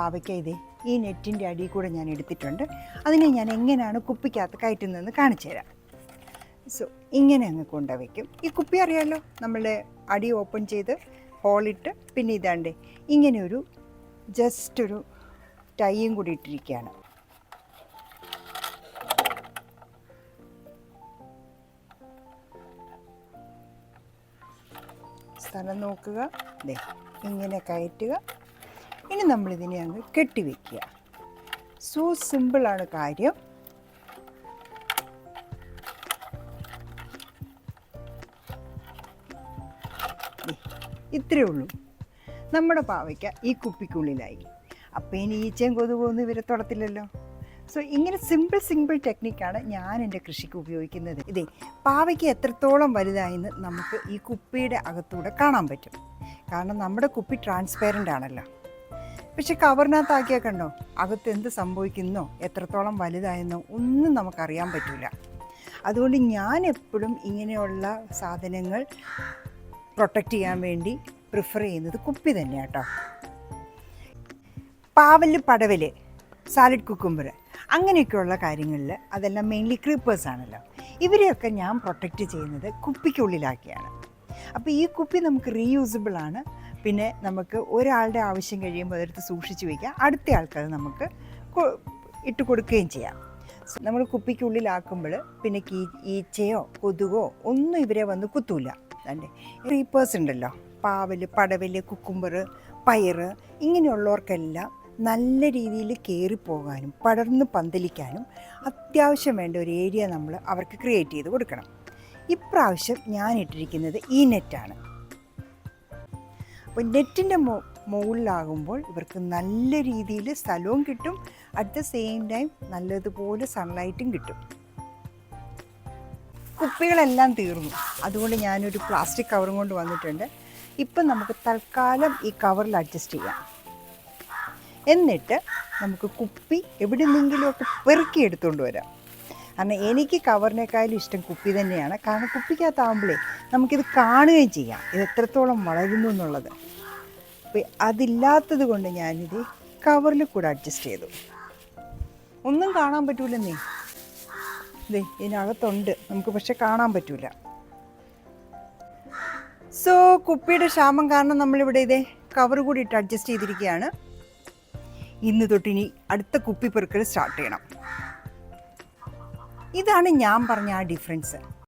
പാവയ്ക്ക ഇതേ ഈ നെറ്റിന്റെ അടിയിൽ കൂടെ ഞാൻ എടുത്തിട്ടുണ്ട്. അതിനെ ഞാൻ എങ്ങനെയാണ് കുപ്പിക്കകത്ത് കയറ്റുന്നതെന്ന് കാണിച്ചു തരാം. സോ ഇങ്ങനെ അങ്ങ് കൊണ്ടുവയ്ക്കും ഈ കുപ്പി അറിയാമല്ലോ നമ്മളുടെ അടി ഓപ്പൺ ചെയ്ത് ഹോളിട്ട് പിന്നെ ഇതാണ്ട് ഇങ്ങനെ ഒരു ജസ്റ്റ് ഒരു ടൈയും കൂടി ഇട്ടിരിക്കുകയാണ്. സ്ഥലം നോക്കുക. ഇങ്ങനെ കയറ്റുക. ഇനി നമ്മളിതിനെ അങ്ങ് കെട്ടിവെക്കുക. സോ സിമ്പിളാണ് കാര്യം. ഇത്രയേ ഉള്ളൂ. നമ്മുടെ പാവയ്ക്ക ഈ കുപ്പിക്കുള്ളിലായി. അപ്പം ഇനി ഈച്ചയും കൊതുകൊന്നും ഇവരെ തൊടത്തില്ലല്ലോ. സോ ഇങ്ങനെ സിമ്പിൾ സിമ്പിൾ ടെക്നിക്കാണ് ഞാൻ എന്റെ കൃഷിക്ക് ഉപയോഗിക്കുന്നത്. ഇതേ പാവയ്ക്ക് എത്രത്തോളം വലുതായെന്ന് നമുക്ക് ഈ കുപ്പിയുടെ അകത്തൂടെ കാണാൻ പറ്റും. കാരണം നമ്മുടെ കുപ്പി ട്രാൻസ്പെറന്റ് ആണല്ലോ. പക്ഷെ കവറിനകത്താക്കിയാൽ കണ്ടോ? അകത്ത് എന്ത് സംഭവിക്കുന്നോ എത്രത്തോളം വലുതായെന്നോ ഒന്നും നമുക്കറിയാൻ പറ്റില്ല അതുകൊണ്ട് ഞാൻ എപ്പോഴും ഇങ്ങനെയുള്ള സാധനങ്ങൾ പ്രൊട്ടക്റ്റ് ചെയ്യാൻ വേണ്ടി പ്രിഫർ ചെയ്യുന്നത് കുപ്പി തന്നെ കേട്ടോ പാവൽ പടവൽ സാലഡ് കുക്കുമ്പർ അങ്ങനെയൊക്കെയുള്ള കാര്യങ്ങളിൽ അതെല്ലാം മെയിൻലി ക്രീപ്പേഴ്സ് ആണല്ലോ. ഇവരെയൊക്കെ ഞാൻ പ്രൊട്ടക്റ്റ് ചെയ്യുന്നത് കുപ്പിക്കുള്ളിലാക്കിയാണ്. അപ്പോൾ ഈ കുപ്പി നമുക്ക് റീയൂസബിൾ ആണ്. പിന്നെ നമുക്ക് ഒരാളുടെ ആവശ്യം കഴിയുമ്പോൾ അതെടുത്ത് സൂക്ഷിച്ച് വയ്ക്കാം അടുത്ത ആൾക്കത് നമുക്ക് ഇട്ട് കൊടുക്കുകയും ചെയ്യാം. നമ്മൾ കുപ്പിക്കുള്ളിലാക്കുമ്പോൾ പിന്നെ കീ ഈച്ചയോ കൊതുകോ ഒന്നും ഇവരെ വന്ന് കുത്തൂല. അല്ലേ? റീപ്പേഴ്സ് ഉണ്ടല്ലോ. പാവൽ പടവൽ കുക്കുമ്പർ പയറ് ഇങ്ങനെയുള്ളവർക്കെല്ലാം നല്ല രീതിയിൽ കയറിപ്പോകാനും പടർന്ന് പന്തലിക്കാനും അത്യാവശ്യം വേണ്ട ഒരു ഏരിയ നമ്മൾ അവർക്ക് ക്രിയേറ്റ് ചെയ്ത് കൊടുക്കണം. ഇപ്രാവശ്യം ഞാൻ ഇട്ടിരിക്കുന്നത് ഈ നെറ്റാണ്. അപ്പോൾ നെറ്റിന്റെ മോ മുകളിലാകുമ്പോൾ ഇവർക്ക് നല്ല രീതിയിൽ സ്ഥലവും കിട്ടും. അറ്റ് ദ സെയിം ടൈം നല്ലതുപോലെ സൺലൈറ്റും കിട്ടും. കുപ്പികളെല്ലാം തീർന്നു. അതുകൊണ്ട് ഞാനൊരു പ്ലാസ്റ്റിക് കവറും കൊണ്ട് വന്നിട്ടുണ്ട്. ഇപ്പം നമുക്ക് തൽക്കാലം ഈ കവറിൽ അഡ്ജസ്റ്റ് ചെയ്യാം. എന്നിട്ട് നമുക്ക് കുപ്പി എവിടെ നിന്നെങ്കിലുമൊക്കെ പെറുക്കി എടുത്തുകൊണ്ട് വരാം. കാരണം എനിക്ക് കവറിനേക്കാളും ഇഷ്ടം കുപ്പി തന്നെയാണ്. കാരണം കുപ്പിക്കകത്താവുമ്പോഴേ നമുക്കിത് കാണുകയും ചെയ്യാം. ഇത് എത്രത്തോളം വളരുന്നു എന്നുള്ളത്. അപ്പോൾ അതില്ലാത്തത് കൊണ്ട് ഞാനിത് കവറിൽ കൂടെ അഡ്ജസ്റ്റ് ചെയ്തു. ഒന്നും കാണാൻ പറ്റൂലെന്നേ ഇതേ ഇതിനകത്തുണ്ട്. നമുക്ക് പക്ഷെ കാണാൻ പറ്റൂല. സോ കുപ്പിയുടെ ക്ഷാമം കാരണം നമ്മളിവിടെ ഇതേ കവർ കൂടി ഇട്ട് അഡ്ജസ്റ്റ് ചെയ്തിരിക്കുകയാണ്. ഇന്ന് തൊട്ട് ഇനി അടുത്ത കുപ്പി പെറുക്കൽ സ്റ്റാർട്ട് ചെയ്യണം. ഇതാണ് ഞാൻ പറഞ്ഞ ആ ഡിഫറൻസ്